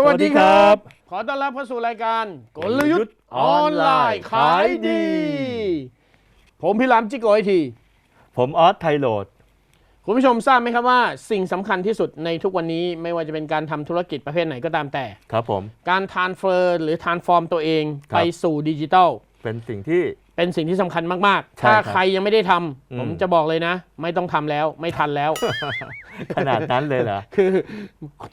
สวัสดีครับสวัสดีครับ ขอต้อนรับเข้าสู่รายการกลยุทธ์ออออนนไลไลน์น์ขายดี ผมพี่หลามจิโกไอที ผมออสไทโรดคุณผู้ชมทราบไหมครับว่าสิ่งสำคัญที่สุดในทุกวันนี้ไม่ว่าจะเป็นการทำธุรกิจประเภทไหนก็ตามแต่ ครับผม การทานเฟอร์หรือทานฟอร์มตัวเองครับไปสู่ดิจิทัล เป็นสิ่งที่ เป็นสิ่งที่สำคัญมากๆใช่ถ้าครับใครยังไม่ได้ทำอืมผมจะบอกเลยนะ ไม่ต้องทำแล้วไม่ทันแล้ว ขนาดนั้นเลยเหรอ คือ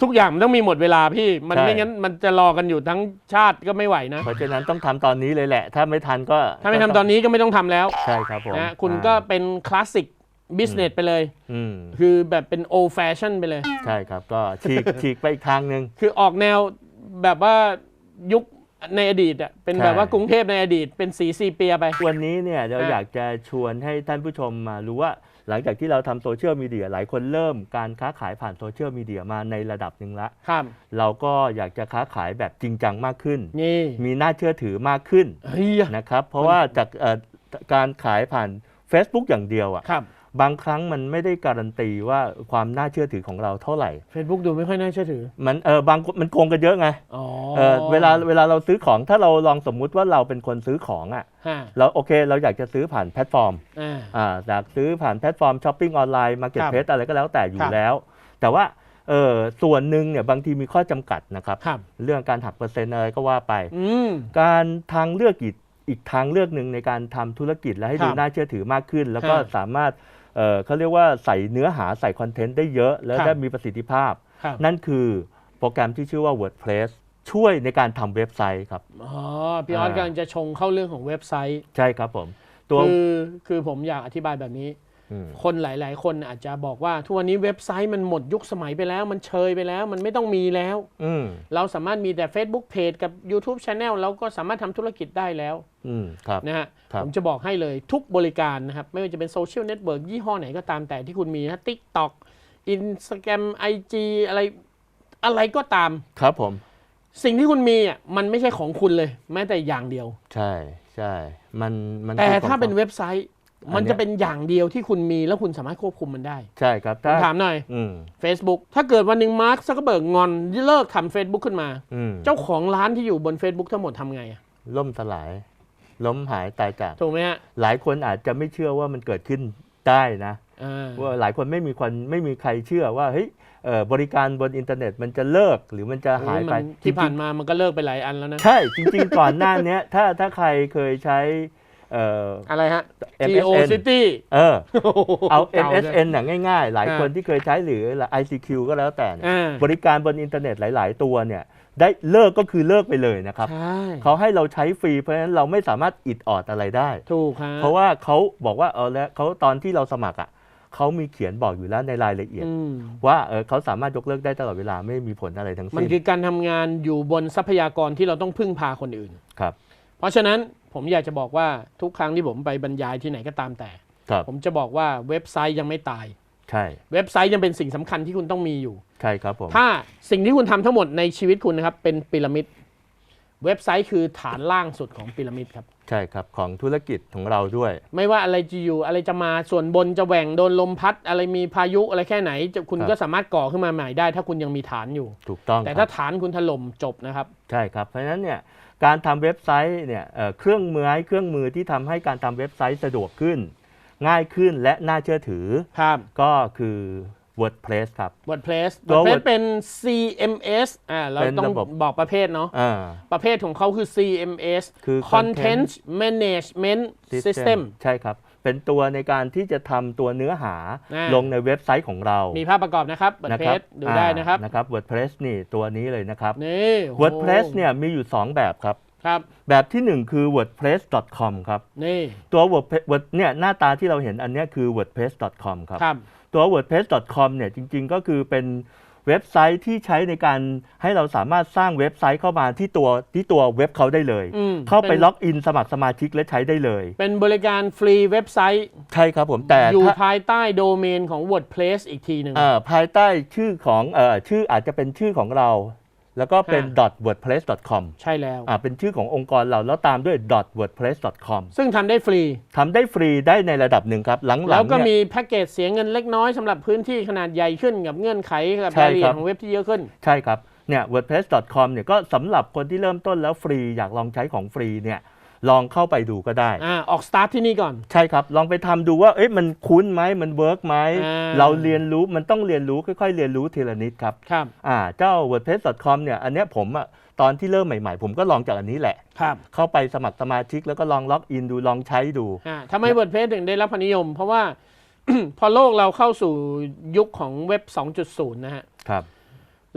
ทุกอย่างมันต้องมีหมดเวลาพี่ มันใช่ไม่งั้นมันจะรอกันอยู่ทั้งชาติก็ไม่ไหวนะ เพราะฉะนั้นต้องทำตอนนี้เลยแหละ ถ้าไม่ทันก็ ถ้าไม่ทำตอนนี้ก็ไม่ต้องทำแล้ว ใช่ครับผมนะคุณก็เป็นคลาสสิกบิสเนสไปเลยอืมคือแบบเป็นโอแฟชั่นไปเลย ใช่ครับ ก็ฉีกฉีกไปอีกทางหนึ่งคือออกแนวแบบว่ายุค ในอดีตอะเป็นใช่แบบว่ากรุงเทพในอดีตเป็นสีซีเปียไป วันนี้เนี่ยเราอะอยากจะชวนให้ท่านผู้ชมมารู้ว่าหลังจากที่เราทำโซเชียลมีเดียหลายคนเริ่มการค้าขายผ่านโซเชียลมีเดียมาในระดับหนึ่งละครับเราก็อยากจะค้าขายแบบจริงจังมากขึ้น นี่มีน่าเชื่อถือมากขึ้นเฮ้ยนะครับ เพราะว่าจากเอ่อการขายผ่าน Facebook อย่างเดียวอะครั บบางครั้งมันไม่ได้การันตีว่าความน่าเชื่อถือของเราเท่าไหร่ Facebook ดูไม่ค่อยน่าเชื่อถือ มันเออบางคนมันโกงกันเยอะไงอ๋อเออเวลาเวลาเราซื้อของถ้าเราลองสมมุติว่าเราเป็นคนซื้อของอะ่ะฮะเราโอเคเราอยากจะซื้อผ่านแพลตฟอร์มอ่าอ่าอยากซื้อผ่านแพลตฟอร์มช้อปปิ้งออนไลน์มาเก็ตครับเพจอะไรก็แล้วแต่อยู่ครับแล้ว แต่ว่าเออส่วนหนึ่งเนี่ยบางทีมีข้อจำกัดนะครับครับเรื่องการหักเปอร์เซ็นต์อะไรก็ว่าไปอืมการทางเลือกอีกอีกทางเลือกหนึ่งในการทำธุรกิจและให้ครับดูน่าเชื่อถือมากขึ้น แล้วก็ฮะสามารถ เอ่อเขาเรียกว่าใส่เนื้อหาใส่คอนเทนต์ได้เยอะ แล้วครับได้มีประสิทธิภาพครับนั่นคือโปรแกรมที่ชื่อว่า WordPress ช่วยในการทำเว็บไซต์ครับ อ๋อ พี่ออสอ่ากำลังจะชงเข้าเรื่องของเว็บไซต์ ใช่ครับผม ตัวคือคือผมอยากอธิบายแบบนี้ม คนหลาย ๆ คนอาจจะบอกว่าทุกวันนี้เว็บไซต์มันหมดยุคสมัยไปแล้ว มันเชยไปแล้ว มันไม่ต้องมีแล้วอืมเราสามารถมีแต่ Facebook Page กับ YouTube Channel เราก็สามารถทำธุรกิจได้แล้วอืมครับนะฮะครับผมจะบอกให้เลยทุกบริการนะครับ ไม่ว่าจะเป็นโซเชียลเน็ตเวิร์กยี่ห้อไหนก็ตามแต่ที่คุณมีนะ TikTok Instagram IG อะไรอะไรก็ตาม ครับผม สิ่งที่คุณมีอะมันไม่ใช่ของคุณเลย แม้แต่อย่างเดียว ใช่ใช่มันมันแต่คือของถ้าเป็นขงเว็บไซต์ มันอันเนี้ยจะเป็นอย่างเดียวที่คุณมีแล้วคุณสามารถควบคุมมันได้ ใช่ครับผถ้ามถามหน่อยอืม Facebook ถ้าเกิดวันหนึ่งมาร์คซักเกอร์เบิร์กงอนเลิกทำ Facebook ขึ้นมาอืมเจ้าของร้านที่อยู่บน Facebook ทั้งหมดทำไงอะล่มสลาย ล้มหายตายจาก ถูกไหมฮะหลายคนอาจจะไม่เชื่อว่ามันเกิดขึ้นได้นะอ่าว่าหลายคนไม่มีคนไม่มีใครเชื่อว่าเฮ้ยเอ่อบริการบนอินเทอร์เน็ตมันจะเลิกหรือมันจะหายไปโอ้มันที่ผ่านมามันก็เลิกไปหลายอันแล้วนะ ใช่ จริง ๆ ก่อนหน้าเนี้ยถ้าถ้าใครเคยใช้ เอ่อ อะไรฮะ MSN Geo City เออเอาก่ลย MSN น่ะง่ายๆ หลายอ่าคนที่เคยใช้หรือ ICQ ก็แล้วแต่เนี่ยอ่า บริการบนอินเทอร์เน็ตหลาย ๆ ตัวเนี่ยได้เลิกก็คือเลิกไปเลยนะครับ ใช่เขาให้เราใช้ฟรีเพราะฉะนั้นเราไม่สามารถอิดออดอะไรได้ ถูกครับ เพราะว่าเขาบอกว่าเออแล้วเขาตอนที่เราสมัครอะเขามีเขียนบอกอยู่แล้วในรายละเอียด อืมว่าเออเขาสามารถยกเลิกได้ตลอดเวลาไม่มีผลอะไรทั้งมันสิ้นคือการทำงานอยู่บนทรัพยากรที่เราต้องพึ่งพาคนอื่น ครับ เพราะฉะนั้น ผมอยากจะบอกว่าทุกครั้งที่ผมไปบรรยายที่ไหนก็ตามแต่ครับผมจะบอกว่าเว็บไซต์ยังไม่ตาย ใช่ เว็บไซต์ยังเป็นสิ่งสำคัญที่คุณต้องมีอยู่ ใช่ครับผม ถ้าสิ่งที่คุณทำทั้งหมดในชีวิตคุณนะครับเป็นพีระมิด เว็บไซต์คือฐานล่างสุดของพีระมิดครับ ใช่ครับ ของธุรกิจของเราด้วย ไม่ว่าอะไรจะอยู่อะไรจะมาส่วนบนจะแหว่งโดนลมพัด อะไรมีพายุอะไรแค่ไหนจะคุณครับก็สามารถก่อขึ้นมาใหม่ได้ ถ้าคุณยังมีฐานอยู่ ถูกต้อง แต่คถ้ารับฐานคุณถล่มจบนะครับ ใช่ครับ เพราะฉะนั้นเนี่ยการทำเว็บไซต์เนี่ยเอ่อเครื่องมือเครื่องมือที่ทำให้การทำเว็บไซต์สะดวกขึ้น ง่ายขึ้นและน่าเชื่อถือครับก็คือ WordPress ครับ WordPress ตัว WordPress Word เป็น CMS อ่าเราเป็นต้องระบบบอกประเภทเนาะอ่าประเภทของเขาคือ CMS คือ Content Management System ใช่ครับ เป็นตัวในการที่จะทำตัวเนื้อหาอ่าลงในเว็บไซต์ของเรา มีภาพประกอบนะครับนะครั WordPress ดูได้นะครับอ่านะครับ WordPress นี่ตัวนี้เลยนะครับนี่โอ้โห WordPress เนี่ยมีอยู่ 2 แบบครับครับแบบที่ 1 คือ wordpress.com ครับนี่ตัว WordPress Word- เนี่ยหน้าตาที่เราเห็นอันเนี้ยคือ wordpress.com ครับครับ ตัว wordpress.com เนี่ยจริง ๆ ก็คือเป็นเว็บไซต์ที่ใช้ในการให้เราสามารถสร้างเว็บไซต์เข้ามาที่ตัวที่ตัวเว็บเขาได้เลย อืมเข้าไปเป็น ล็อกอินสมัครสมาชิกและใช้ได้เลย เป็นบริการฟรีเว็บไซต์ ใช่ครับผมแต่อยู่ถ้าภายใต้โดเมนของ WordPress อีกทีหนึ่ง เอ่อภายใต้ชื่อของเอ่อชื่ออาจจะเป็นชื่อของเรา แล้วก็เป็นฮะ .wordpress.com ใช่แล้วอ่าเป็นชื่อขององค์กรเราแล้วตามด้วย .wordpress.com ซึ่งทำได้ฟรีทำได้ฟรีได้ในระดับหนึ่งครับ หลังๆแล้วก็เนี่ยมีแพ็กเกจเสียเงินเล็กน้อยสำหรับพื้นที่ขนาดใหญ่ขึ้นกับเงื่อนไขกับใช่รายละเอียครัดบของเว็บที่เยอะขึ้น ใช่ครับเนี่ย wordpress.com เนี่ยก็สำหรับคนที่เริ่มต้นแล้วฟรีอยากลองใช้ของฟรีเนี่ย ลองเข้าไปดูก็ได้ อ่าออกสตาร์ทที่นี่ก่อน ใช่ครับ ลองไปทำดูว่าเอ๊ะมันคุ้นไหมมันเวิร์กไหม อ่า เราเรียนรู้มันต้องเรียนรู้ค่อยๆ เรียนรู้ทีละนิดครับครับ อ่าเจ้า wordpress.com เนี่ยอันเนี้ยผมอะตอนที่เริ่มใหม่ๆ ผมก็ลองจากอันนี้แหละ ครับ เข้าไปสมัครสมาชิกแล้วก็ลองล็อกอินดูลองใช้ดู อ่าทำไม WordPress ถึงได้รับความนิยม เพราะว่า พอโลกเราเข้าสู่ยุคของเว็บ 2.0 นะฮะ ครับ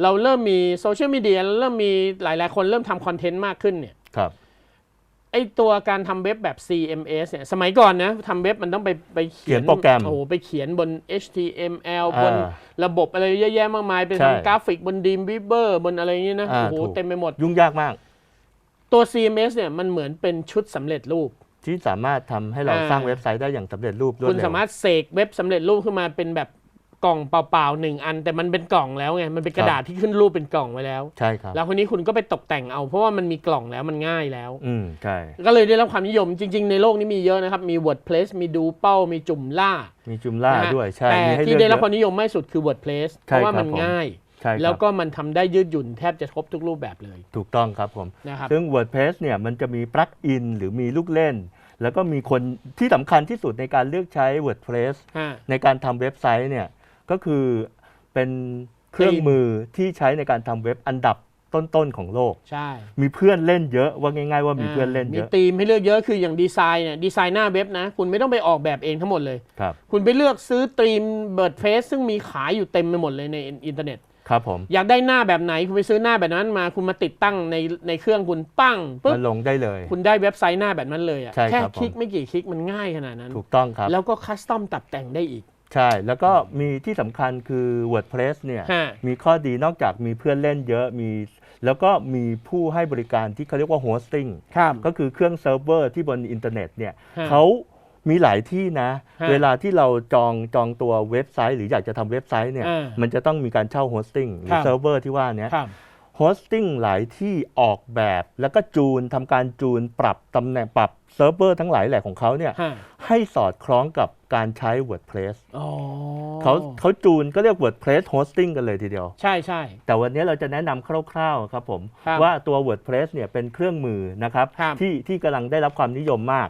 เราเริ่มมีโซเชียลมีเดียเริ่มมีหลาย ๆ คนเริ่มทำคอนเทนต์มากขึ้นเนี่ย ครับ ไอตัวการทำเว็บแบบ CMS เนี่ยสมัยก่อนนะทำเว็บมันต้องไปไปเขียนเขียนโปรแกรมโอ้โหไปเขียนบน HTML บนอ่าระบบอะไรเยอะแยะมากมายไปใช่ทำกราฟิกบน Dreamweaver บนอะไรอย่างนี้นะอ่าโอ้โหถูกเต็มไปหมด ยุ่งยากมาก ตัว CMS เนี่ยมันเหมือนเป็นชุดสำเร็จรูป ที่สามารถทำให้เราอ่า สร้างเว็บไซต์ได้อย่างสำเร็จรูปรวดคุณเร็ว สามารถเสกเว็บสำเร็จรูปขึ้นมาเป็นแบบ กล่องเปล่าๆหนึ่งอัน แต่มันเป็นกล่องแล้วไงมันเป็นกระดาษที่ขึ้นรูปเป็นกล่องไว้แล้ว ใช่ครับ แล้วคนนี้คุณก็ไปตกแต่งเอา เพราะว่ามันมีกล่องแล้วมันง่ายแล้ว อืมใช่ก็เลยได้รับความนิยมจริง ๆ ในโลกนี้มีเยอะนะครับ มี WordPress มีดูเป้ามีจุ่มล่า มีจุมล่านะฮะด้วยใช่แต่มีให้ที่เลือกได้รับเยความอะนิยมมากที่สุดคือ WordPress เพใช่ราะว่าครับมันผมง่ายใช่ครับแล้วก็มันทำได้ยืดหยุ่นแทบจะครบทุกรูปแบบเลย ถูกต้องครับผมนะครับซึ่ง WordPress เนี่ยมันจะมีปลั๊กอินหรือมีลูกเล่น แล้วก็มีคนที่สำคัญที่สุดในการเลือกใช้ WordPress ฮะในการทำเว็บไซต์เนี่ย ก็คือเป็นเครื่องมือที่ใช้ในการทำเว็บอันดับต้นๆของโลก ใช่ มีเพื่อนเล่นเยอะว่าง่าย ๆ ว่ามีเพื่อนเล่นมีเยอะธีมให้เลือกเยอะคืออย่างดีไซน์เนี่ยดีไซน์หน้าเว็บนะ คุณไม่ต้องไปออกแบบเองทั้งหมดเลยครับคุณไปเลือกซื้อธีม WordPress ซึ่งมีขายอยู่เต็มไปหมดเลยในอินเทอร์เน็ตครับผมอยากได้หน้าแบบไหนคุณไปซื้อหน้าแบบนั้นมาคุณมาติดตั้งในในเครื่องคุณปั้งปุ๊บมาลงได้เลย คุณได้เว็บไซต์หน้าแบบนั้นเลยอะใช่แค่ครับผมคลิกไม่กี่คลิกมันง่ายขนาดนั้น ถูกต้องครับ แล้วก็คัสตอมตัดแต่งได้อีก ใช่ แล้วก็มีที่สำคัญคือ WordPress เนี่ยฮะ มีข้อดีนอกจากมีเพื่อนเล่นเยอะมี แล้วก็มีผู้ให้บริการที่เขาเรียกว่า hosting ครับ ก็คือเครื่องเซิร์ฟเวอร์ที่บนอินเทอร์เน็ตเนี่ยฮะเขามีหลายที่นะ ฮะเวลาที่เราจองจองตัวเว็บไซต์ หรืออยากจะทำเว็บไซต์เนี่ยอ่ามัมันจะต้องมีการเช่าโฮสติ้งหรืครัอบเซิร์ฟเวอร์ที่ว่าเนี้ย ครับ โฮสติ้งหลายที่ออกแบบ แล้วก็จูนทำการจูนปรับตำแหน่งปรับเซิร์ฟเวอร์ทั้งหลายแหละของเขาเนี่ยฮะ ให้สอดคล้องกับการใช้ WordPress อ๋อเขาเขาจูนก็เรียก WordPress hosting กันเลยทีเดียว ใช่ใช่ แต่วันนี้เราจะแนะนำคร่าวๆครับผมครับว่าตัว WordPress เนี่ยเป็นเครื่องมือนะครับครับ ที่ที่กำลังได้รับความนิยมมาก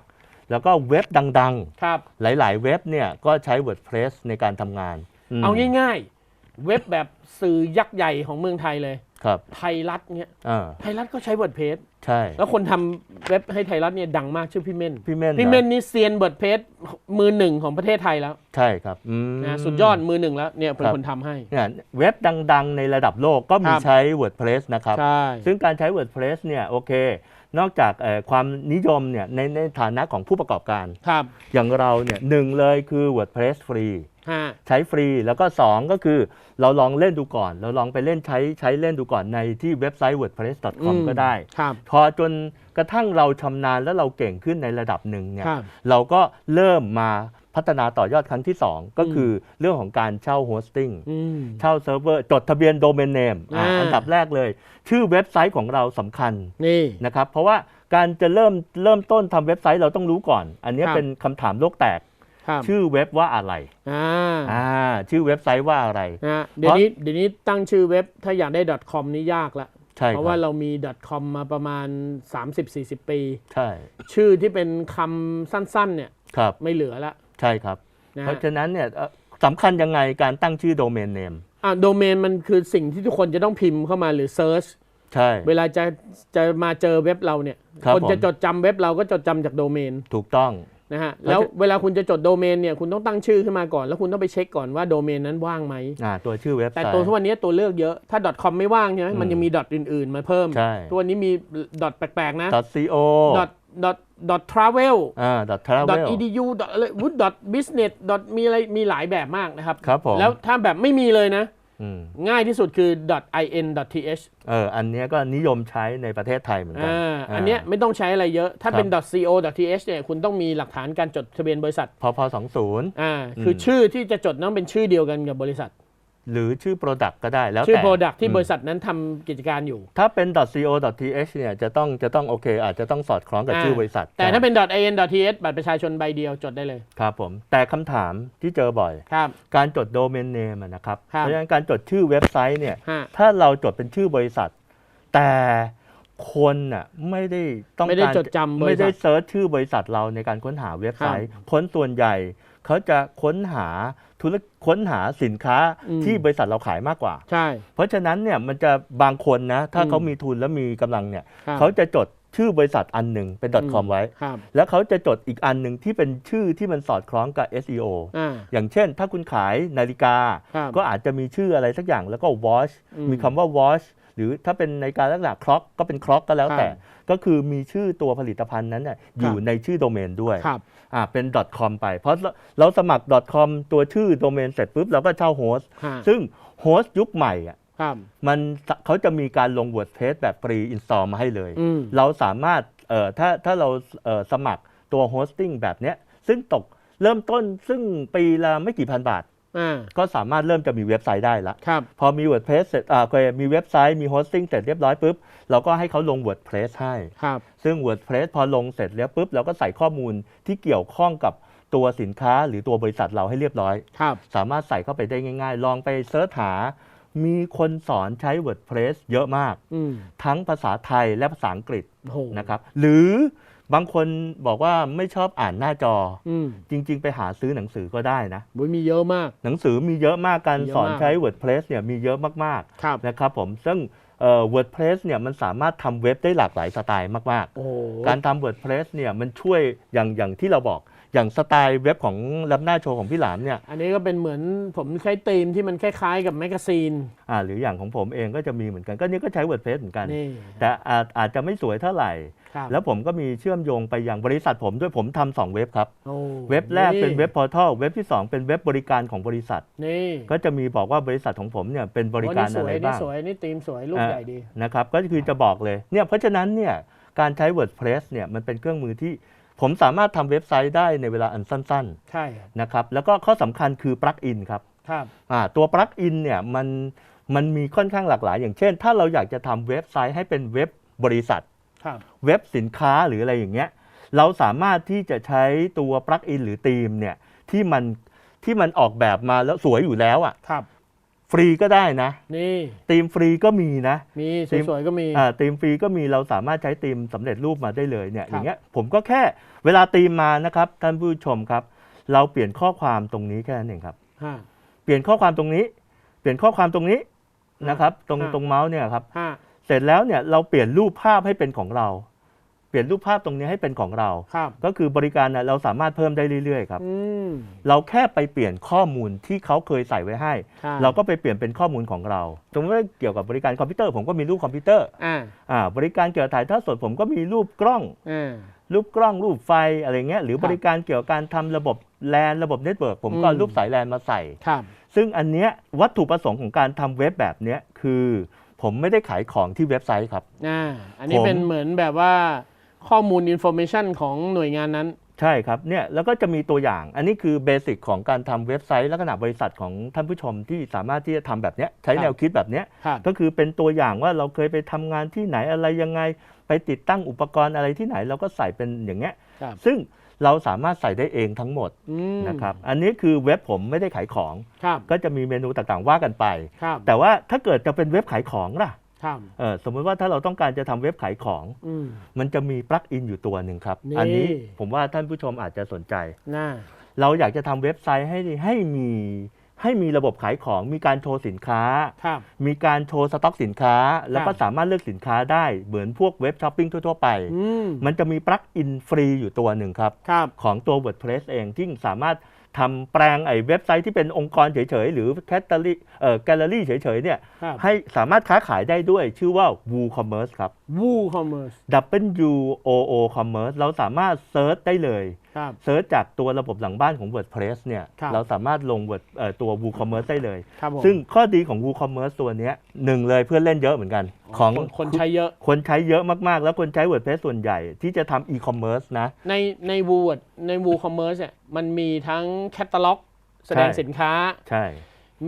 แล้วก็เว็บดังครับ ๆ หลายๆ เว็บเนี่ยก็ใช้ WordPress ในการทำงานมเอาง่ายๆ เว็บแบบสื่อยักษ์ใหญ่ของเมืองไทยเลย ครับไทยรัฐเนี่ยอ่าไทยรัฐก็ใช้ WordPress ใช่ แล้วคนทำเว็บให้ไทยรัฐเนี่ยดังมากชื่อพี่เม่นพี่เม่นพี่หรอเม่นนี่เซียน WordPress มือหนึ่งของประเทศไทยแล้วใช่ครับอืม นะสุดยอดมือหนึ่งแล้วเนี่ยเป็นครับ คนทำให้ เนี่ยเว็บดังๆ ในระดับโลกก็มีครับ ใช้ WordPress นะครับ ใช่ ซึ่งการใช้ WordPress เนี่ยโอเค นอกจากเอ่อความนิยมเนี่ยในในฐานะของผู้ประกอบการ ครับ อย่างเราเนี่ยหนึ่งเลยคือ WordPress ฟรีฮะ ใช้ฟรีแล้วก็ 2 ก็คือเราลองเล่นดูก่อน เราลองไปเล่นใช้ใช้เล่นดูก่อนในที่เว็บไซต์ wordpress.com อืมก็ได้ครับพอจนกระทั่งเราชำนาญแล้วเราเก่งขึ้นในระดับหนึ่งเนี่ยครับเราก็เริ่มมาพัฒนาต่อยอดครั้งที่ 2 ก็คือเรื่องของการเช่าโฮสติ้งอืมเช่าเซิร์ฟเวอร์ จดทะเบียนโดเมนเนมอ่าอันดับแรกเลย ชื่อเว็บไซต์ของเราสำคัญนี่นะครับเพราะว่าการจะเริ่มเริ่มต้นทำเว็บไซต์เราต้องรู้ก่อน อันนี้ครับเป็นคำถามโลกแตกครับ ชื่อเว็บว่าอะไรอ่าอ่าชื่อเว็บไซต์ว่าอะไรนะฮะเดี๋ยวนี้เดี๋ยวนี้ตั้งชื่อเว็บถ้าอยากได้ .com นี่ยากละใช่เพคราะรัว่าบเรามี .com มาประมาณ 30-40 ปี ใช่ ชื่อที่เป็นคำสั้นๆ เนี่ยครับไม่เหลือละ ใช่ครับนะเพฮะราะฉะนั้นเนี่ยเอ่อสำคัญยังไงการตั้งชื่อโดเมนเนมอ่าโดเมนมันคือสิ่งที่ทุกคนจะต้องพิมพ์เข้ามาหรือเซิร์ชใช่ เวลาจะจะมาเจอเว็บเราเนี่ยครับคนจะผมจดจำเว็บเราก็จดจำจากโดเมน ถูกต้อง นะฮะแล้วแล้วจะเวลาคุณจะจดโดเมนเนี่ยคุณต้องตั้งชื่อขึ้นมาก่อน แล้วคุณต้องไปเช็คก่อนว่าโดเมนนั้นว่างไหมอ่าตัวชื่อเว็บไซแต่ต์ตัวทุกวันนี้ตัวเลือกเยอะถ้า .com ไม่ว่างใช่ไหมอืมมันยังมีดอทอื่น ๆ มาเพิ่มใช่ตัวนี้มีดอทแปลกๆนะ .co ดอทดอทดอททราเวลอ่า .travel ดอท edu ดอทอะไรวุฒดอทบิสเนสดอทมีอะไรมีหลายแบบมากนะครับครับผมแล้วถ้าแบบไม่มีเลยนะอืม ง่ายที่สุดคือ .in.th เอออันเนี้ยก็นิยมใช้ในประเทศไทยเหมือนกัอ่าาอันเนี้ยไม่ต้องใช้อะไรเยอะ ถ้าเป็นครับ .co.th เนี่ยคุณต้องมีหลักฐานการจดทะเบียนบริษัทพอพอสองศูนย์อ่าคืออมชื่อที่จะจดต้องเป็นชื่อเดียวกันกับบริษัท หรือชื่อ Product ก็ได้แล้วชื่อแต่ Product ที่อืมบริษัทนั้นทำกิจการอยู่ ถ้าเป็น .co.th เนี่ยจะต้องจะต้องโอเค อาจจะต้องสอดคล้องกับอ่าชื่อบริษัทแต่ถ้าใช่เป็น .in.th บัตรประชาชนใบเดียวจดได้เลยครับผม แต่คำถามที่เจอบ่อย ครับ การจดโดเมนเนมนะครับ ครับเพราะฉะนั้นการจดชื่อเว็บไซต์เนี่ยฮะ ถ้าเราจดเป็นชื่อบริษัท แต่ คนน่ะไม่ได้ต้องไม่ได้การจดจำบไม่ริษัได้ทเซิร์ชชื่อบริษัทเราในการค้นหาเว็บไซต์ คนส่วนใหญ่เขาจะค้นหาธุรค้นหาสินค้าอืมที่บริษัทเราขายมากกว่า ใช่ เพราะฉะนั้นเนี่ยมันจะบางคนนะ ถ้าอืมเขามีทุนและมีกำลังเนี่ยครับเขาจะจดชื่อบริษัทอันหนึ่งเป็น .com ไว้ครับแล้วเขาจะจดอีกอันหนึ่งที่เป็นชื่อที่มันสอดคล้องกับ SEO อ่าอย่างเช่น ถ้าคุณขายนาฬิกาครับก็อาจจะมีชื่ออะไรสักอย่างแล้วก็ watch อืมมีคำว่า watch หรือถ้าเป็นนาฬิกาลักษณะ clock ก็เป็น clock ก็แล้วแต่ครับก็คือมีชื่อตัวผลิตภัณฑ์นั้นน่ะอยู่ในชื่อโดเมนด้วยครับอ่าเป็น .com ไป เพราะเราสมัคร .com ตัวชื่อโดเมนเสร็จปุ๊บเราก็เช่าโฮสต์ฮะซึ่งโฮสต์ยุคใหม่อะครับมันเขาจะมีการลง WordPress แบบฟรี install มาให้เลยอืมเราสามารถเอ่อถ้าถ้าเราเอ่อสมัครตัวโฮสติ้งแบบเนี้ยซึ่งตกเริ่มต้นซึ่งปีละไม่กี่พันบาทอ่า ก็สามารถเริ่มจะมีเว็บไซต์ได้ละครับพอมี WordPress เสร็จอ่าเคยมีเว็บไซต์มีโฮสติ้งเสร็จเรียบร้อยปุ๊บเราก็ให้เขาลง WordPress ให้ครับซึ่ง WordPress พอลงเสร็จแล้วปุ๊บเราก็ใส่ข้อมูลที่เกี่ยวข้องกับตัวสินค้าหรือตัวบริษัทเราให้เรียบร้อยครับสามารถใส่เข้าไปได้ง่าย ๆ ลองไปเสิร์ชหา มีคนสอนใช้ WordPress เยอะมากอืมทั้งภาษาไทยและภาษาอังกฤษโอ้โหนะครับ หรือ บางคนบอกว่าไม่ชอบอ่านหน้าจออืมจริง ๆ ไปหาซื้อหนังสือก็ได้นะบุยมีเยอะมาก หนังสือมีเยอะมากการมีเยอะสอนมากใช้ WordPress เนี่ยมีเยอะมากครับๆนะครับผมซึ่งเอ่อ WordPress เนี่ยมันสามารถทำเว็บได้หลากหลายสไตล์มากโอ้โหๆการทำ WordPress เนี่ยมันช่วยอย่างอย่างที่เราบอกอย่างสไตล์เว็บของลับหน้าโชว์ของพี่หลามเนี่ย อันนี้ก็เป็นเหมือนผมใช้ธีมที่มันคล้ายๆกับแมกกาซีนอ่าหรืออย่างของผมเองก็จะมีเหมือนกัน ก็นี่ก็ใช้ WordPress เหมือนกันนี่แต่อาจอาจจะไม่สวยเท่าไหร่ ครับแล้วผมก็มีเชื่อมโยงไปยังบริษัทผมด้วยผมทำสองเว็บครับ โอ้เว็บแรกเป็นเว็บพอร์ทัลเว็บที่ 2 เป็นเว็บบริการของบริษัท นี่ก็จะมีบอกว่าบริษัทของผมเนี่ยเป็นบริการโนี่สอะวไรยนี่บ้างสวยนี่ธีมสวยรูปอ่าใหญ่ดี นะครับก็คือจะบอกเลยเนี่ยเพราะฉะนั้นเนี่ยการใช้ WordPress เนี่ยมันเป็นเครื่องมือที่ผมสามารถทำเว็บไซต์ได้ในเวลาอันสั้นใช่ๆนะครับแล้วก็ข้อสำคัญคือปลั๊กอินครับ ครับ อ่าตัวปลั๊กอินเนี่ยมันมันมีค่อนข้างหลากหลาย อย่างเช่น ถ้าเราอยากจะทำเว็บไซต์ให้เป็นเว็บบริษัทครับ เว็บสินค้าหรืออะไรอย่างเงี้ย เราสามารถที่จะใช้ตัวปลั๊กอินหรือธีมเนี่ยที่มันที่มันออกแบบมาแล้วสวยอยู่แล้วอะครับฟรีก็ได้นะ นี่ธีมฟรีก็มีนะ มีธีมสวยๆก็มีอ่าธีมฟรีก็มีเราสามารถใช้ธีมสำเร็จรูปมาได้เลยเนี่ยครับอย่างเงี้ยผมก็แค่เวลาธีมมานะครับท่านผู้ชมครับ เราเปลี่ยนข้อความตรงนี้แค่นั้นเองครับฮะเปลี่ยนข้อความตรงนี้ เปลี่ยนข้อความตรงนี้นะครับ ตรงอ่าตรงเมาส์เนี่ยครับฮะ เสร็จแล้วเนี่ยเราเปลี่ยนรูปภาพให้เป็นของเรา เปลี่ยนรูปภาพตรงนี้ให้เป็นของเรา ครับก็คือบริการนะเราสามารถเพิ่มได้เรื่อยๆครับ อืม เราแค่ไปเปลี่ยนข้อมูลที่เขาเคยใส่ไว้ให้ใช่เราก็ไปเปลี่ยนเป็นข้อมูลของเราสมมติว่าเกี่ยวกับบริการคอมพิวเตอร์ผมก็มีรูปคอมพิวเตอร์อ่าอ่าบริการเกี่ยวกับถ่ายทอดสดผมก็มีรูปกล้อง อ่า รูปกล้องรูปไฟอะไรเงี้ยหรือครับบริการเกี่ยวกับการทำระบบแลนระบบเน็ตเวิร์กผมก็อืม เอารูปสายแลนมาใส่ ครับ ซึ่งอันเนี้ยวัตถุประสงค์ของการทำเว็บแบบเนี้ยคือ ผมไม่ได้ขายของที่เว็บไซต์ครับอ่าอันนี้ผมเป็นเหมือนแบบว่าข้อมูลอินโฟ a t ชันของหน่วยงานนั้น ใช่ครับเนี่ยแล้วก็จะมีตัวอย่าง อันนี้คือเบสิกของการทำเว็บไซต์ลักษณะบริษัทของท่านผู้ชมที่สามารถที่จะทำแบบเนี้ยใช้ครับแนวคิดแบบเนี้ยครับก็คือเป็นตัวอย่างว่าเราเคยไปทำงานที่ไหนอะไรยังไง ไปติดตั้งอุปกรณ์อะไรที่ไหน เราก็ใส่เป็นอย่างเงี้ยครับซึ่ง เราสามารถใส่ได้เองทั้งหมดอืมนะครับอันนี้คือเว็บผมไม่ได้ขายของครับก็จะมีเมนูต่างๆว่ากันไปครับแต่ว่าถ้าเกิดจะเป็นเว็บขายของล่ะครับเออสมมติว่าถ้าเราต้องการจะทำเว็บขายของอืมมันจะมีปลั๊กอินอยู่ตัวหนึ่งครับนี่อันนี้ผมว่าท่านผู้ชมอาจจะสนใจน่าเราอยากจะทำเว็บไซต์ให้ให้มี ให้มีระบบขายของมีการโชว์สินค้าครับมีการโชว์สต็อกสินค้า แล้วก็ครับสามารถเลือกสินค้าได้เหมือนพวกเว็บช้อปปิ้งทั่ว ๆ ไปอืมมันจะมีปลั๊กอินฟรีอยู่ตัวหนึ่งครับครับของตัว WordPress เองที่สามารถ ทำแปลงไอ้เว็บไซต์ที่เป็นองค์กรเฉยๆ หรือแคตตาลีเอ่อแกลเลอรี่เฉยๆเนี่ยครับ ให้สามารถค้าขายได้ด้วยชื่อว่า WooCommerce ครับ วูคอมเมอร์ส W O O Commerce เราสามารถเซิร์ชได้เลยครับ เซิร์ชจากตัวระบบหลังบ้านของ WordPress เนี่ยครับ เราสามารถลง Word เอ่อตัว WooCommerce ได้เลย ครับผมซึ่งข้อดีของ WooCommerce ตัวเนี้ยหนึ่งเลยเพื่อนเล่นเยอะเหมือนกัน ของคนคนใช้เยอะ คนใช้เยอะมากๆ แล้วคนใช้ WordPress ส่วนใหญ่ที่จะทำ e-commerce นะในในวูดในวูคอมเมอร์สเนี่ยมันมีทั้งแคตตาล็อกแสดงใช่สินค้า ใช่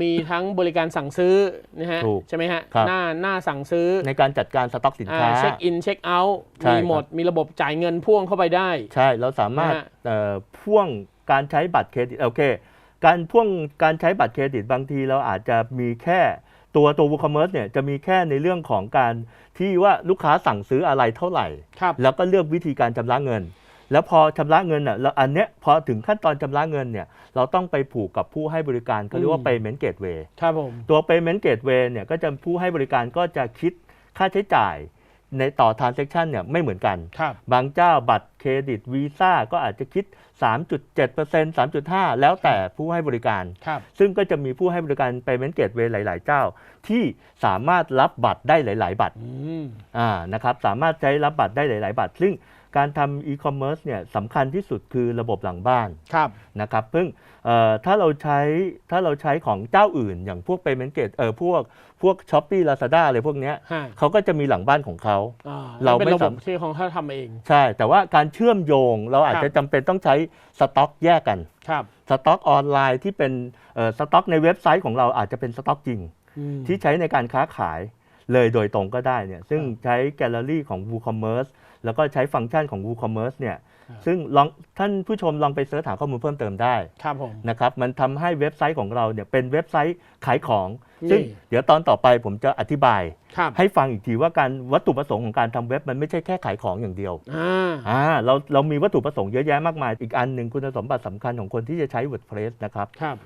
มีทั้งบริการสั่งซื้อนะฮะถูกใช่ไหมฮะครับหน้าหน้าสั่งซื้อ ในการจัดการสต็อกสินอ่าค้า เช็คอินเช็คเอาท์ใช่มีหมดครับมีระบบจ่ายเงินพ่วงเข้าไปได้ ใช่ เราสามารถนะฮะเอ่อพ่วงการใช้บัตรเครดิต โอเค การพ่วงการใช้บัตรเครดิตบางทีเราอาจจะมีแค่ ตัวตัว WooCommerce เนี่ยจะมีแค่ในเรื่องของการที่ว่าลูกค้าสั่งซื้ออะไรเท่าไหร่ครับแล้วก็เลือกวิธีการชำระเงิน แล้วพอชำระเงินอะแล้วอันเนี้ยพอถึงขั้นตอนชำระเงินเนี่ยเราต้องไปผูกกับผู้ให้บริการเขาเรียกว่าอืม payment gateway ครับผมตัว payment gateway เนี่ยก็จะผู้ให้บริการก็จะคิดค่าใช้จ่าย ในต่อ transaction เนี่ยไม่เหมือนกัน ครับ บางเจ้าบัตรเครดิตวีซ่าก็อาจจะคิด 3.7% 3.5 แล้วแต่ผู้ให้บริการ ครับ ซึ่งก็จะมีผู้ให้บริการ payment gateway หลาย ๆ เจ้า ที่สามารถรับบัตรได้หลาย ๆ บัตรอืม อ่านะครับสามารถใช้รับบัตรได้หลาย ๆ บัตร ซึ่ง การทำ e-commerce เนี่ยสำคัญที่สุดคือระบบหลังบ้านครับ นะครับเพิ่งเอ่อถ้าเราใช้ถ้าเราใช้ของเจ้าอื่น อย่างพวก payment gate เออพวกพวก Shopee Lazada อะไรพวกเนี้ยฮะ เขาก็จะมีหลังบ้านของเขา อ่าเราเป็นไม่ระบบสามที่ของเขาทำเอง ใช่ แต่ว่าการเชื่อมโยงเราอาจครับ จะจำเป็นต้องใช้สต็อกแยกกัน ครับสต็อกออนไลน์ที่เป็นเอ่อสต็อกในเว็บไซต์ของเราอาจจะเป็นสต็อกจริง อืม ที่ใช้ในการค้าขายเลยโดยตรงก็ได้เนี่ยซึ่งครับใช้แกลเลอรี่ของ WooCommerce แล้วก็ใช้ฟังก์ชันของ WooCommerce เนี่ยครับซึ่งลองท่านผู้ชมลองไปเสิร์ชหาข้อมูลเพิ่มเติมได้ครับผมนะครับมันทำให้เว็บไซต์ของเราเนี่ยเป็นเว็บไซต์ขายของนี่ซึ่งเดี๋ยวตอนต่อไปผมจะอธิบายครับให้ฟังอีกทีว่าการวัตถุประสงค์ของการทำเว็บมันไม่ใช่แค่ขายของอย่างเดียวอ่าอ่าเราเรามีวัตถุประสงค์เยอะแยะมากมายอีกอันหนึ่งคุณสมบัติสำคัญของคนที่จะใช้ WordPress นะครับครับ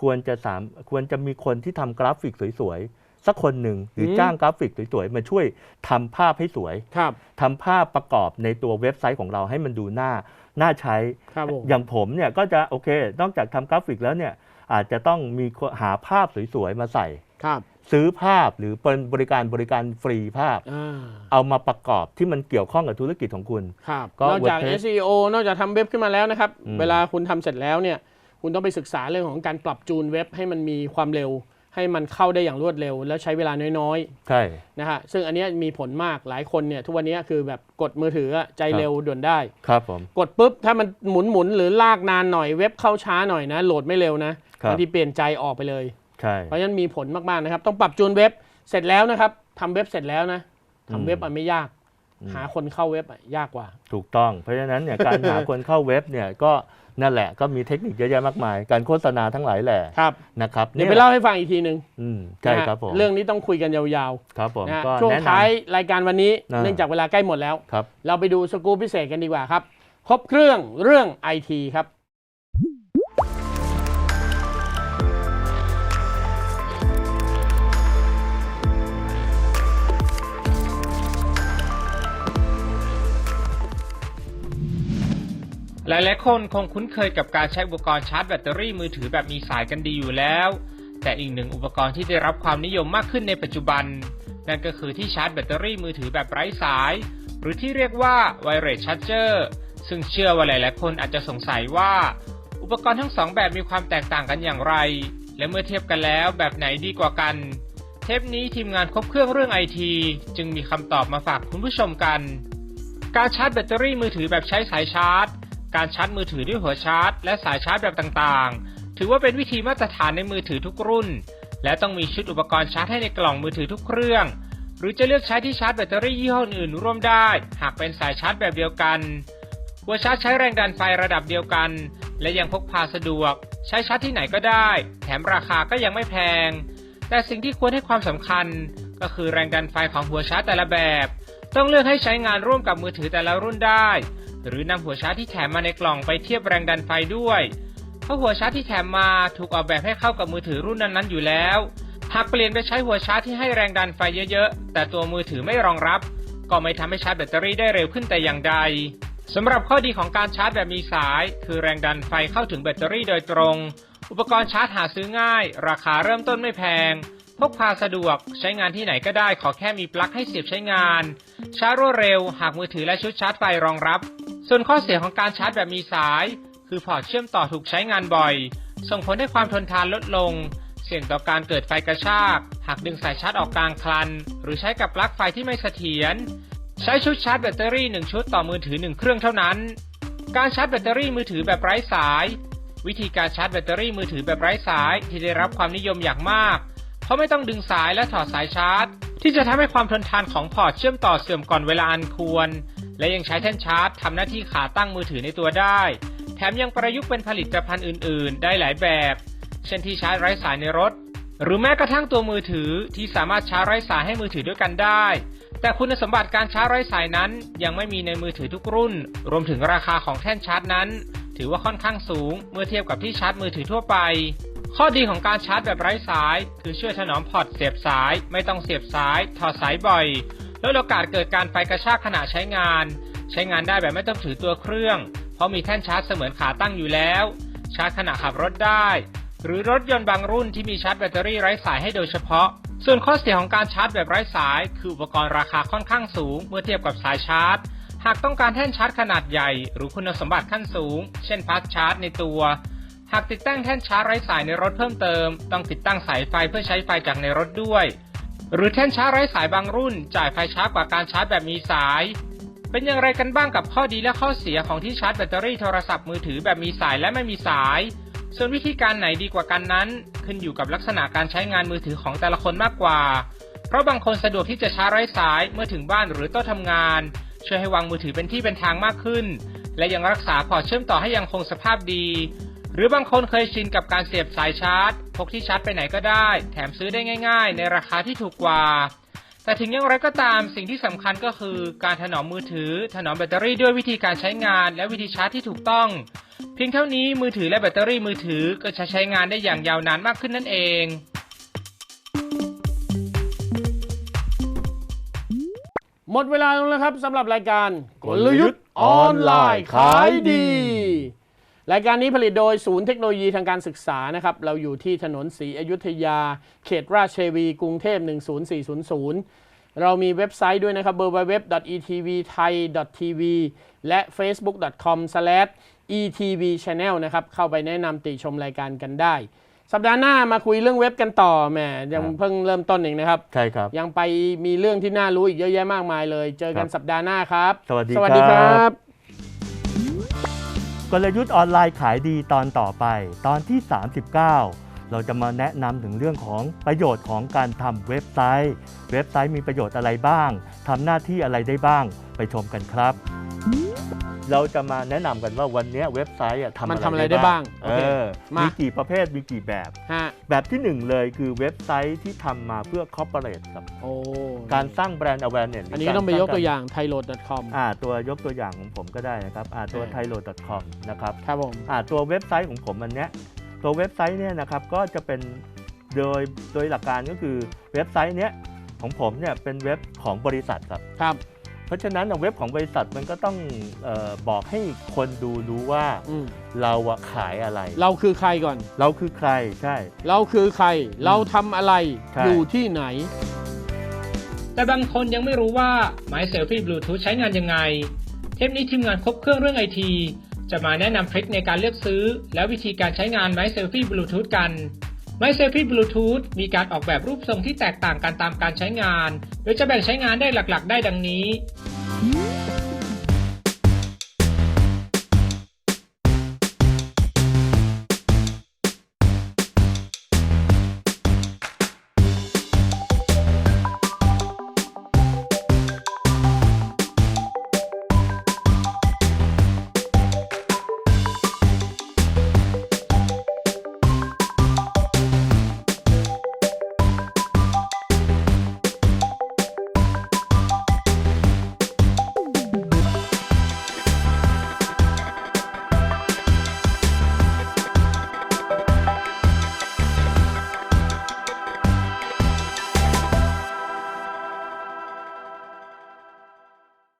ควรจะสามควรจะมีคนที่ทำกราฟิกสวยๆ สักคนหนึ่งหรืออมจ้างกราฟิกสวยๆมาช่วยทำภาพให้สวยครับทำภาพประกอบในตัวเว็บไซต์ของเราให้มันดูน่าน่าใช้ครับผมอย่างผมเนี่ยก็จะโอเค นอกจากทำกราฟิกแล้วเนี่ยอาจจะต้องมีคนหาภาพสวยๆมาใส่ครับซื้อภาพหรือเป็นบริการบริการฟรีภาพอ่าเอามาประกอบที่มันเกี่ยวข้องกับธุรกิจของคุณครับก็นอกจาก WordPress SEO นอกจากทำเว็บขึ้นมาแล้วนะครับอืมเวลาคุณทำเสร็จแล้วเนี่ย คุณต้องไปศึกษาเรื่องของการปรับจูนเว็บให้มันมีความเร็ว ให้มันเข้าได้อย่างรวดเร็ว แล้วใช้เวลาน้อยใช่ๆนะฮะซึ่งอันเนี้ยมีผลมากหลายคนเนี่ยทุกวันนี้คือแบบกดมือถืออะใจเร็วด่วนได้ ครับผม กดปุ๊บ ถ้ามันหมุนหมุนๆหรือลากนานหน่อยเว็บเข้าช้าหน่อยนะ โหลดไม่เร็วนะครับบางทีเปลี่ยนใจออกไปเลย ใช่ เพราะฉะนั้นมีผลมากๆนะครับ ต้องปรับจูนเว็บเสร็จแล้วนะครับทำเว็บเสร็จแล้วนะอืมทำเว็บอะไม่ยาก หาคนเข้าเว็บอะยากกว่า ถูกต้อง เพราะฉะนั้นเนี่ยการหาคนเข้าเว็บเนี่ยก็นั่นแหละก็มีเทคนิคเยอะแยะมากมาย การโฆษณาทั้งหลายแหละครับนะครับเดี๋ยวไปนี่แหละเล่าให้ฟังอีกทีหนึ่งอืมใช่นะฮะครับผมเรื่องนี้ต้องคุยกันยาวครับผมๆนะฮะก็ช่วงแนะนท้ายรายการวันนี้อ่าเนื่องจากเวลาใกล้หมดแล้วำครับเราไปดูสกู๊ปพิเศษกันดีกว่าครับ ครบเครื่องเรื่องไอทีครับ หลายๆคนคงคุ้นเคยกับการใช้อุปกรณ์ชาร์จแบตเตอรี่มือถือแบบมีสายกันดีอยู่แล้ว แต่อีกหนึ่งอุปกรณ์ที่ได้รับความนิยมมากขึ้นในปัจจุบัน นั่นก็คือที่ชาร์จแบตเตอรี่มือถือแบบไร้สาย หรือที่เรียกว่า Wireless Charger ซึ่งเชื่อว่าหลายๆคนอาจจะสงสัยว่า อุปกรณ์ทั้งสองแบบมีความแตกต่างกันอย่างไร และเมื่อเทียบกันแล้วแบบไหนดีกว่ากัน เทปนี้ทีมงานครบเครื่องเรื่องไอทีจึงมีคำตอบมาฝากคุณผู้ชมกัน การชาร์จแบตเตอรี่มือถือแบบใช้สายชาร์จ การชาร์จมือถือด้วยหัวชาร์จ และสายชาร์จแบบต่างๆ ถือว่าเป็นวิธีมาตรฐานในมือถือทุกรุ่น และต้องมีชุดอุปกรณ์ชาร์จให้ในกล่องมือถือทุกเครื่อง หรือจะเลือกใช้ที่ชาร์จแบตเตอรี่ยี่ห้ออื่นร่วมได้ หากเป็นสายชาร์จแบบเดียวกัน หัวชาร์จใช้แรงดันไฟระดับเดียวกัน และยังพกพาสะดวก ใช้ชาร์จที่ไหนก็ได้ แถมราคาก็ยังไม่แพง แต่สิ่งที่ควรให้ความสำคัญ ก็คือแรงดันไฟของหัวชาร์จแต่ละแบบ ต้องเลือกให้ใช้งานร่วมกับมือถือแต่ละรุ่นได้ หรือนำหัวชาร์จที่แถมมาในกล่องไปเทียบแรงดันไฟด้วย เพราะหัวชาร์จที่แถมมาถูกออกแบบให้เข้ากับมือถือรุ่นนั้นๆอยู่แล้ว หากเปลี่ยนไปใช้หัวชาร์จที่ให้แรงดันไฟเยอะๆ แต่ตัวมือถือไม่รองรับ ก็ไม่ทำให้ชาร์จแบตเตอรี่ได้เร็วขึ้นแต่อย่างใดสำหรับข้อดีของการชาร์จแบบมีสาย คือแรงดันไฟเข้าถึงแบตเตอรี่โดยตรง อุปกรณ์ชาร์จหาซื้อง่าย ราคาเริ่มต้นไม่แพง พกพาสะดวกใช้งานที่ไหนก็ได้ขอแค่มีปลั๊กให้เสียบใช้งาน ชาร์จรวดเร็ว หากมือถือและชุดชาร์จไฟรองรับ ส่วนข้อเสียของการชาร์จแบบมีสาย คือพอร์ตเชื่อมต่อถูกใช้งานบ่อย ส่งผลให้ความทนทานลดลง เสี่ยงต่อการเกิดไฟกระชาก หากดึงสายชาร์จออกกลางคลัน หรือใช้กับปลั๊กไฟที่ไม่เสถียรใช้ชุดชาร์จแบตเตอรี่ 1 ชุดต่อมือถือ 1 เครื่องเท่านั้น การชาร์จแบตเตอรี่มือถือแบบไร้สาย วิธีการชาร์จแบตเตอรี่มือถือแบบไร้สายที่ได้รับความนิยมอย่างมาก ราะไม่ต้องดึงสายและถอดสายชาร์จ ที่จะทำให้ความทนทานของพอร์ตเชื่อมต่อเสื่อมก่อนเวลาอันควร และยังใช้แท่นชาร์จทำหน้าที่ขาตั้งมือถือในตัวได้ แถมยังประยุกต์เป็นผลิตภัณฑ์อื่น ๆ ได้หลายแบบ เช่นที่ชาร์จไร้สายในรถ หรือแม้กระทั่งตัวมือถือที่สามารถชาร์จไร้สายให้มือถือด้วยกันได้ แต่คุณสมบัติการชาร์จไร้สายนั้น ยังไม่มีในมือถือทุกรุ่น รวมถึงราคาของแท่นชาร์จนั้น ถือว่าค่อนข้างสูง เมื่อเทียบกับที่ชาร์จมือถือทั่วไป ข้อดีของการชาร์จแบบไร้สาย คือช่วยถนอมพอร์ตเสียบสาย ไม่ต้องเสียบสาย ถอดสายบ่อยลดโอกาสเกิดการไฟกระชากขณะใช้งาน ใช้งานได้แบบไม่ต้องถือตัวเครื่อง เพราะมีแท่นชาร์จเสมือนขาตั้งอยู่แล้ว ชาร์จขณะขับรถได้ หรือรถยนต์บางรุ่นที่มีชาร์จแบตเตอรี่ไร้สายให้โดยเฉพาะ ส่วนข้อเสียของการชาร์จแบบไร้สาย คืออุปกรณ์ราคาค่อนข้างสูง เมื่อเทียบกับสายชาร์จ หากต้องการแท่นชาร์จขนาดใหญ่ หรือคุณสมบัติขั้นสูง เช่นพาสชาร์จในตัว หากติดตั้งแท่นชาร์จไร้สายในรถเพิ่มเติม ต้องติดตั้งสายไฟเพื่อใช้ไฟจากในรถด้วย หรือแท่นชาร์จไร้สายบางรุ่น จ่ายไฟช้ากว่าการชาร์จแบบมีสาย เป็นอย่างไรกันบ้างกับข้อดีและข้อเสียของที่ชาร์จแบตเตอรี่โทรศัพท์มือถือแบบมีสายและไม่มีสาย ส่วนวิธีการไหนดีกว่ากันนั้น ขึ้นอยู่กับลักษณะการใช้งานมือถือของแต่ละคนมากกว่า เพราะบางคนสะดวกที่จะชาร์จไร้สายเมื่อถึงบ้านหรือโต๊ะทำงาน ช่วยให้วางมือถือเป็นที่เป็นทางมากขึ้น และยังรักษาพอร์ตเชื่อมต่อให้ยังคงสภาพดี รือบางคนเคยชินกับการเสียบสายชาร์จ พกที่ชาร์จไปไหนก็ได้ แถมซื้อได้ง่าย ๆ ในราคาที่ถูกกว่า แต่ถึงอย่างไรก็ตามสิ่งที่สำคัญก็คือการถนอมมือถือ ถนอมแบตเตอรี่ด้วยวิธีการใช้งาน และวิธีชาร์จที่ถูกต้อง เพียงเท่านี้มือถือและแบตเตอรี่มือถือก็จะใช้งานได้อย่างยาวนานมากขึ้นนั่นเองหมดเวลาลงแล้วครับสำหรับรายการกลยุทธ์ออนไลน์ขายดี รายการนี้ผลิตโดยศูนย์เทคโนโลยีทางการศึกษานะครับ เราอยู่ที่ถนนศรีอยุธยา เขตราชเทวี กรุงเทพ 10400 เรามีเว็บไซต์ด้วยนะครับ www.etvthai.tv และ facebook.com/etvchannel นะครับ เข้าไปแนะนำติชมรายการกันได้ สัปดาห์หน้ามาคุยเรื่องเว็บกันต่อแหมยังครับเพิ่งเริ่มต้นเองนะครับ ใช่ครับ ยังไปมีเรื่องที่น่ารู้อีกเยอะแยะมากมายเลย เจอกันครับสัปดาห์หน้าครับ สวัสดีสวัสดีคครัรับบ กลยุทธ์ออนไลน์ขายดีตอนต่อไป ตอนที่ 39 เราจะมาแนะนำถึงเรื่องของประโยชน์ของการทำเว็บไซต์ เว็บไซต์มีประโยชน์อะไรบ้างทำหน้าที่อะไรได้บ้าง ไปชมกันครับ เราจะมาแนะนำกันว่าวันนี้เว็บไซต์อะทำมันอะไรทำอะไรได้บ้างเอโอเคอมามี มีกี่ประเภทมีกี่แบบ ฮะแบบที่หนึ่งเลยคือเว็บไซต์ที่ทำมาเพื่อ corporate ครับโอ้การสร้างแบรนด์ awareness หรือันนี้การต้องไปสร้ยกตัวอย่าง thaiload.com อ่าตัวยกตัวอย่างของผมก็ได้นะครับอ่าตัวเออ thaiload.com นะครับ ครับผม อ่าตัวเว็บไซต์ของผมอันเนี้ยตัวเว็บไซต์เนี่ยนะครับก็จะเป็นโดยโดยหลักการก็คือเว็บไซต์เนี้ยของผมเนี่ยเป็นเว็บของบริษัทครับ ครับ เพราะฉะนั้นเว็บของบริษัทมันก็ต้องเออบอกให้คนดูรู้ว่าอืมเราอะขายอะไร เราคือใครก่อน เราคือใครใช่ เราคือใคร เราทำอะไรใช่อยู่ที่ไหน แต่บางคนยังไม่รู้ว่า My Selfie Bluetooth ใช้งานยังไง เทปนี้ทีมงานครบเครื่องเรื่องไอทีจะมาแนะนำทริคในการเลือกซื้อ และวิธีการใช้งาน My Selfie Bluetooth กัน My Selfie Bluetooth มีการออกแบบรูปทรงที่แตกต่างกันตามการใช้งาน โดยจะแบ่งใช้งานได้หลักๆ ได้ดังนี้